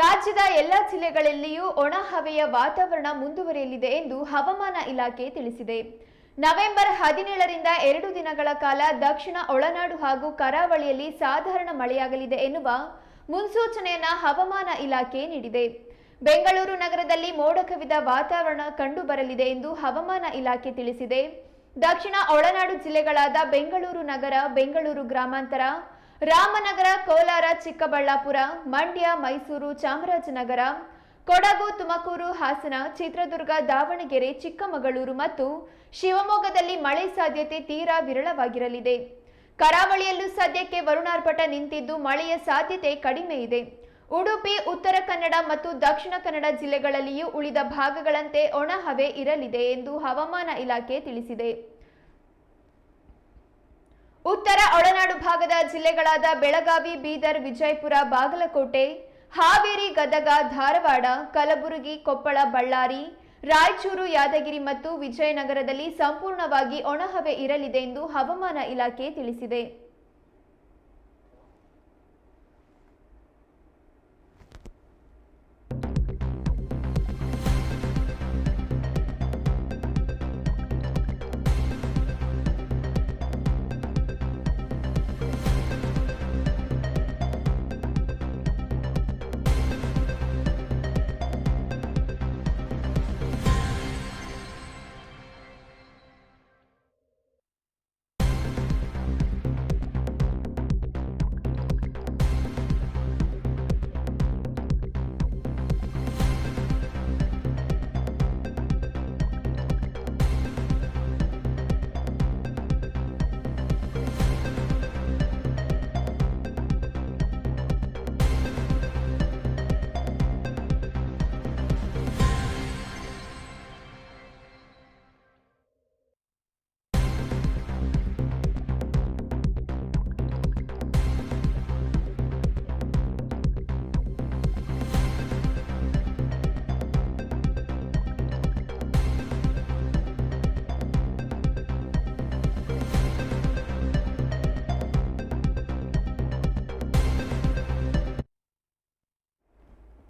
ರಾಜ್ಯದ ಎಲ್ಲ ಜಿಲ್ಲೆಗಳಲ್ಲಿಯೂ ಒಣ ಹವೆಯ ವಾತಾವರಣ ಮುಂದುವರಿಯಲಿದೆ ಎಂದು ಹವಾಮಾನ ಇಲಾಖೆ ತಿಳಿಸಿದೆ. ನವೆಂಬರ್ ಹದಿನೇಳರಿಂದ ಎರಡು ದಿನಗಳ ಕಾಲ ದಕ್ಷಿಣ ಒಳನಾಡು ಹಾಗೂ ಕರಾವಳಿಯಲ್ಲಿ ಸಾಧಾರಣ ಮಳೆಯಾಗಲಿದೆ ಎನ್ನುವ ಮುನ್ಸೂಚನೆಯನ್ನ ಹವಾಮಾನ ಇಲಾಖೆ ನೀಡಿದೆ. ಬೆಂಗಳೂರು ನಗರದಲ್ಲಿ ಮೋಡ ಕವಿದ ವಾತಾವರಣ ಕಂಡುಬರಲಿದೆ ಎಂದು ಹವಾಮಾನ ಇಲಾಖೆ ತಿಳಿಸಿದೆ. ದಕ್ಷಿಣ ಒಳನಾಡು ಜಿಲ್ಲೆಗಳಾದ ಬೆಂಗಳೂರು ನಗರ, ಬೆಂಗಳೂರು ಗ್ರಾಮಾಂತರ ರಾಮನಗರ, ಕೋಲಾರ, ಚಿಕ್ಕಬಳ್ಳಾಪುರ, ಮಂಡ್ಯ, ಮೈಸೂರು, ಚಾಮರಾಜನಗರ, ಕೊಡಗು, ತುಮಕೂರು, ಹಾಸನ, ಚಿತ್ರದುರ್ಗ, ದಾವಣಗೆರೆ, ಚಿಕ್ಕಮಗಳೂರು ಮತ್ತು ಶಿವಮೊಗ್ಗದಲ್ಲಿ ಮಳೆ ಸಾಧ್ಯತೆ ತೀರಾ ವಿರಳವಾಗಿರಲಿದೆ. ಕರಾವಳಿಯಲ್ಲೂ ಸದ್ಯಕ್ಕೆ ವರುಣಾರ್ಭಟ ನಿಂತಿದ್ದು ಮಳೆಯ ಸಾಧ್ಯತೆ ಕಡಿಮೆ ಇದೆ. ಉಡುಪಿ, ಉತ್ತರ ಕನ್ನಡ ಮತ್ತು ದಕ್ಷಿಣ ಕನ್ನಡ ಜಿಲ್ಲೆಗಳಲ್ಲಿಯೂ ಉಳಿದ ಭಾಗಗಳಂತೆ ಒಣಹವೆ ಇರಲಿದೆ ಎಂದು ಹವಾಮಾನ ಇಲಾಖೆ ತಿಳಿಸಿದೆ. ಉತ್ತರ ಒಳನಾಡು ಭಾಗದ ಜಿಲ್ಲೆಗಳಾದ ಬೆಳಗಾವಿ, ಬೀದರ್, ವಿಜಯಪುರ, ಬಾಗಲಕೋಟೆ, ಹಾವೇರಿ, ಗದಗ, ಧಾರವಾಡ, ಕಲಬುರಗಿ, ಕೊಪ್ಪಳ, ಬಳ್ಳಾರಿ, ರಾಯಚೂರು, ಯಾದಗಿರಿ ಮತ್ತು ವಿಜಯನಗರದಲ್ಲಿ ಸಂಪೂರ್ಣವಾಗಿ ಒಣಹವೆ ಇರಲಿದೆ ಎಂದು ಹವಾಮಾನ ಇಲಾಖೆ ತಿಳಿಸಿದೆ.